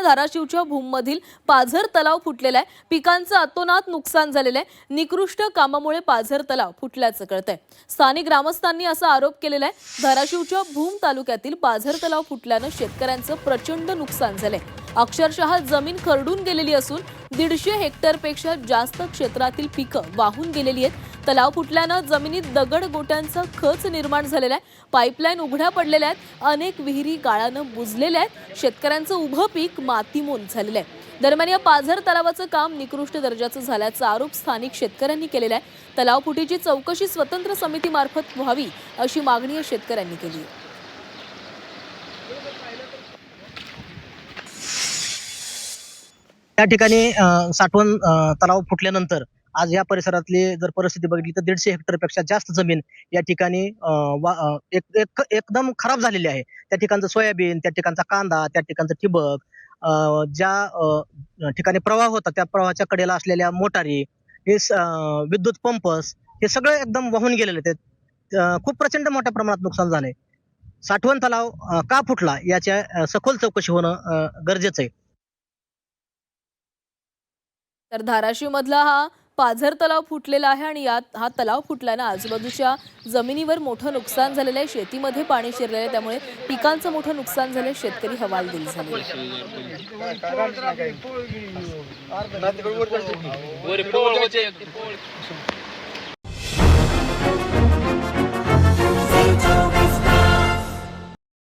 धाराशिवच्या भूममधील पाझर तलाव फुटलेला आहे. पिकांचं अतोनात नुकसान झालेलं आहे. निकृष्ट कामामुळे पाझर तलाव फुटल्याचं कळतंय. स्थानिक ग्रामस्थांनी असा आरोप केलेला आहे. धाराशिवच्या भूम तालुक्यातील पाझर तलाव फुटल्यानं शेतकऱ्यांचं प्रचंड नुकसान झालंय. अक्षरशः जमीन खरडून गेलेली असून दीडशे हेक्टरपेक्षा जास्त क्षेत्रातील पिकं वाहून गेलेली आहेत. तलाव फुटल्यानं जमिनीत दगड गोट्यांचा खच निर्माण झालेला आहे. पाईपलाईन उघड्या पडलेल्या आहेत. अनेक विहिरी गाळानं बुजलेल्या आहेत. शेतकऱ्यांचं उभं पीक मातीमोल झालेलं आहे. दरम्यान या पाझर तलावाचं काम निकृष्ट दर्जाचं झाल्याचा आरोप स्थानिक शेतकऱ्यांनी केलेला आहे. तलाव फुटीची चौकशी स्वतंत्र समितीमार्फत व्हावी अशी मागणी या शेतकऱ्यांनी केली आहे. त्या ठिकाणी साठवण तलाव फुटल्यानंतर आज या परिसरातली जर परिस्थिती बघितली तर दीडशे हेक्टरपेक्षा जास्त जमीन या ठिकाणी एक- एक- एकदम खराब झालेली आहे. त्या ठिकाणचं सोयाबीन त्या ठिकाणचा कांदा त्या ठिकाणचं ठिबक ज्या ठिकाणी प्रवाह होता त्या प्रवाहाच्या कडेला असलेल्या मोटारी हे विद्युत पंपस हे सगळं एकदम वाहून गेलेले आहेत. खूप प्रचंड मोठ्या प्रमाणात नुकसान झालंय. साठवण तलाव का फुटला याच्या सखोल चौकशी होणं गरजेचं आहे. तर धाराशिव मधला हा पाझर तलाव फुटलेला आहे आणि यात हा तलाव फुटल्यानं आजूबाजूच्या जमिनीवर मोठं नुकसान झालेलं आहे शेतीमध्ये पाणी शिरलेलं आहे त्यामुळे पिकांचं मोठं नुकसान झालंय शेतकरी हवालदिल झाले